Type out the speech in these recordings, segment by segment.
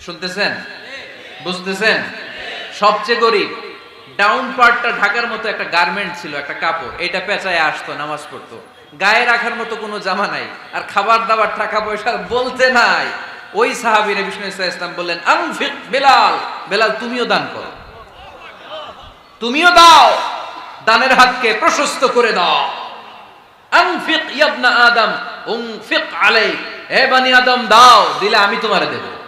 শুনতেছেন? বুঝতেছেন? সবচেয়ে গরিব। ডাউন পার্টটা ঢাকার মতো একটা গার্মেন্ট ছিল, একটা কাপড়। এটা পেঁচায় আসতো, নামাজ পড়তো। গায়ে রাখার মতো কোনো জামা নাই। আর খাবার দাবার, টাকা পয়সা বলতে নাই। ওই সাহাবীর বিষ্ণু ইসলাম বললেন বেলাল। বেলাল, তুমিও দান করো। তুমিও দাও। দানের হাতকে প্রশস্ত করে দাও। আদম হে বানি আদম, দাও। দিলে আমি তোমারে দেব।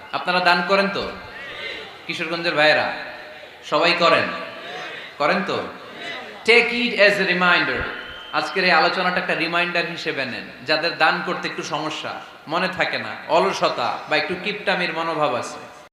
আপনারা দান করেন তো? কিশোরগঞ্জের ভাইয়েরা, সবাই করেন? করেন তো? Take it as a reminder আজকের এই আলোচনাটা একটা রিমাইন্ডার হিসেবে নেন। যাদের দান করতে একটু সমস্যা, মনে থাকে না, অলসতা বা একটু কিপটামির মনোভাব আছে।